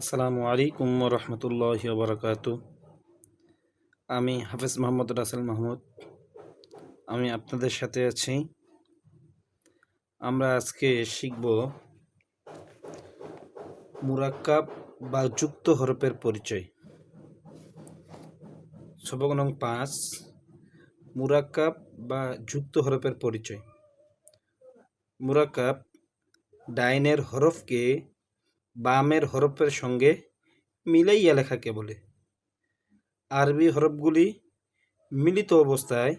আসসালামু আলাইকুম রহমতুল্লাহ বারকাত আমি হাফিজ মোহাম্মদ রাসেল মাহমুদ। আমি আপনাদের সাথে আছি। আমরা আজকে শিখব মুরাক্কাব বা যুক্ত হরফের পরিচয়। সবক নং পাঁচ, মুরাক্কাব বা যুক্ত হরফের পরিচয়। মুরাক্কাব ডাইনের হরফকে বামের হরফের সঙ্গে মিলাইয়া লেখাকে বলে। আরবি হরফগুলি মিলিত অবস্থায়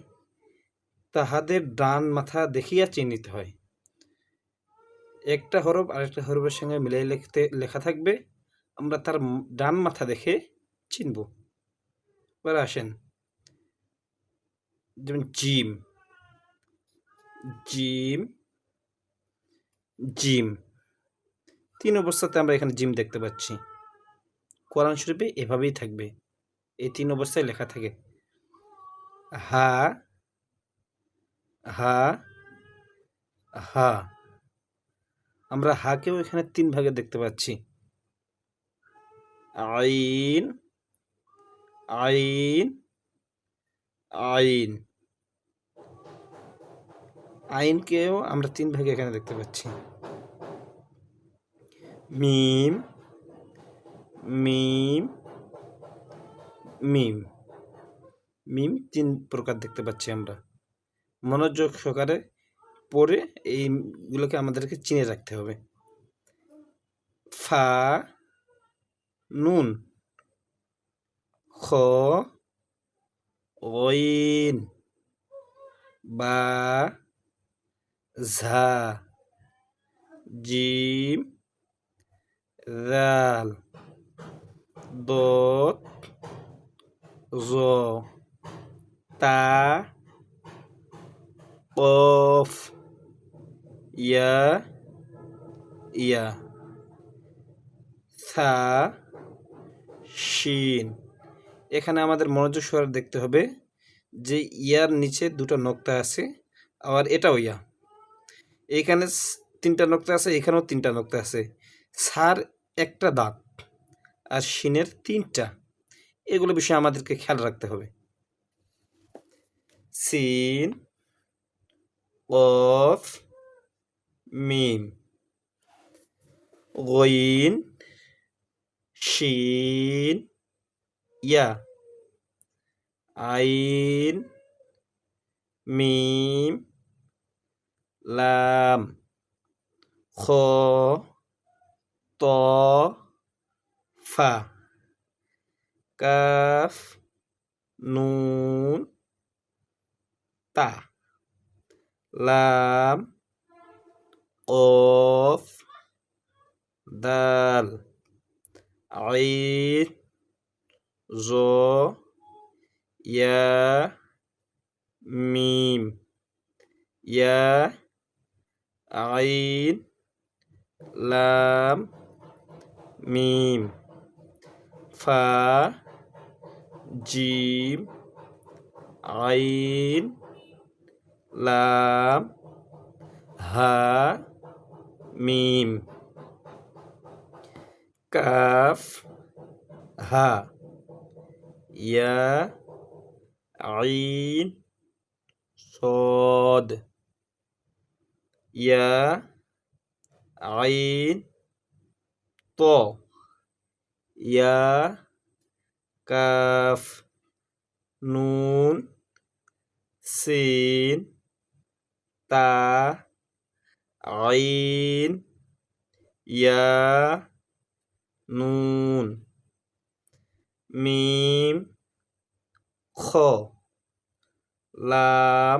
তাহাদের ডান মাথা দেখিয়া চিহ্নিত হয়। একটা হরফ আরেকটা হরফের সঙ্গে মিলাই লিখতে লেখা থাকবে, আমরা তার ডান মাথা দেখে চিনব। এবার আসেন, যেমন জিম জিম জিম। তিন অবস্থাতে আমরা এখানে জিম দেখতে পাচ্ছি। কোরআন শরীফে এভাবেই থাকবে। এই তিন অবস্থায় লেখা থাকে, হা হা হা। আমরা হাকেও এখানে তিন ভাগে দেখতে পাচ্ছি। আইন আইন আইন। আইনকেও আমরা তিন ভাগে এখানে দেখতে পাচ্ছি। মিম মিম মিম। মিম তিন প্রকার দেখতে পাচ্ছি আমরা। মনোযোগ সহকারে পড়ে এইগুলোকে আমাদেরকে চিনে রাখতে হবে। ফা, নুন। খ ওইন বা, ঝা। জিম। ذال ضاد ظا تا قاف يا يا থা শিন এখানে আমাদের মনোযোগ সহকারে দেখতে হবে যে ইয়ার নিচে দুটো নক্তা আছে আবার এটাও ইয়া এইখানে স- তিনটা নক্তা আছে এখানেও তিনটা নক্তা আছে সার একটা দাঁত আর শিনের তিনটা। এগুলো বিষয়ে আমাদেরকে খেয়াল রাখতে হবে। সিন অফ মিম। গইন শিন ইয়া। আইন মিম লাম। খ ত ফা কাফ নুন তা লাম কফ দাল আইন জ ইয়া মিম ইয়া আইন লাম মিম ফা জিম আইন লাম হা মিম কাফ হা ইয়া আইন صاد ইয়া আইন ত ইয়া কাফ নুন সিন তা আইন ইয়া নুন মিম খ লাম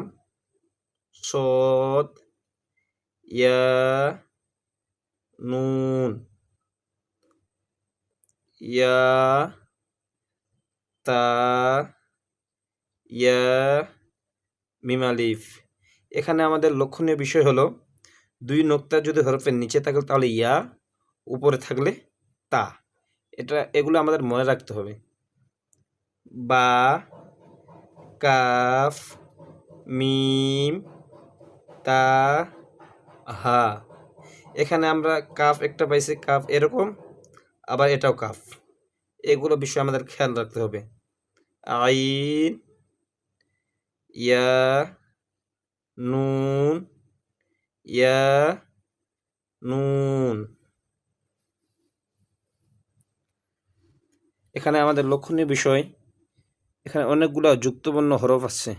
সদ ইয়া নুন ইয়া তা ইয়া মিম আলিফ এখানে আমাদের লক্ষণীয় বিষয় হলো, দুই নোক্তা যদি হরফের নিচে থাকে তাহলে ইয়া, উপরে থাকলে তা। এটা, এগুলো আমাদের মনে রাখতে হবে। বা, কাফ, মিম, তা, হা। এখানে আমরা কাফ একটা পাইছি, কাফ এরকম। আবার এটাও কাফ। এগুলো বিষয়ে আমাদের খেয়াল রাখতে হবে। আইন, ইয়া, নুন ইয়া, নুন। এখানে আমাদের লক্ষণীয় বিষয়, এখানে অনেকগুলো যুক্তবর্ণ হরফ আছে।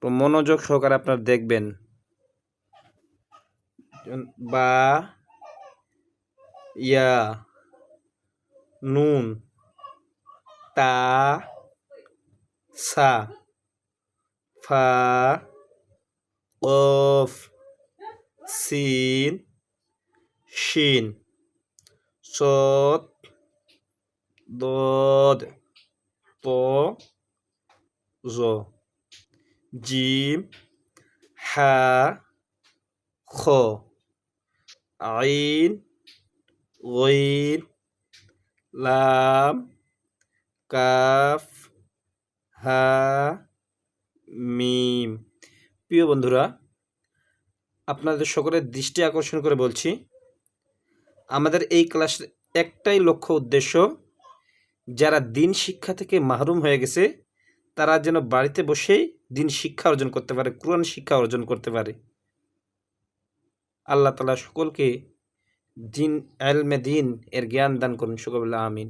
তো মনোযোগ সহকারে আপনার দেখবেন। বা, ইয়া। নুন, তা, সা, ফা কফ সিন, শিন সদ দদ ত জ, জিম, হা, খ, আইন গইন লাম, কাফ, হা, মিম। প্রিয় বন্ধুরা, আপনাদের সকলের দৃষ্টি আকর্ষণ করে বলছি, আমাদের এই ক্লাসের একটাই লক্ষ্য উদ্দেশ্য, যারা দিন শিক্ষা থেকে মাহরুম হয়ে গেছে, তারা যেন বাড়িতে বসেই দিন শিক্ষা অর্জন করতে পারে, কোরআন শিক্ষা অর্জন করতে পারে। আল্লাহ তালা সকলকে দিন এলমে এর জ্ঞান দান করুন সুকবুল্লাহ আমিন।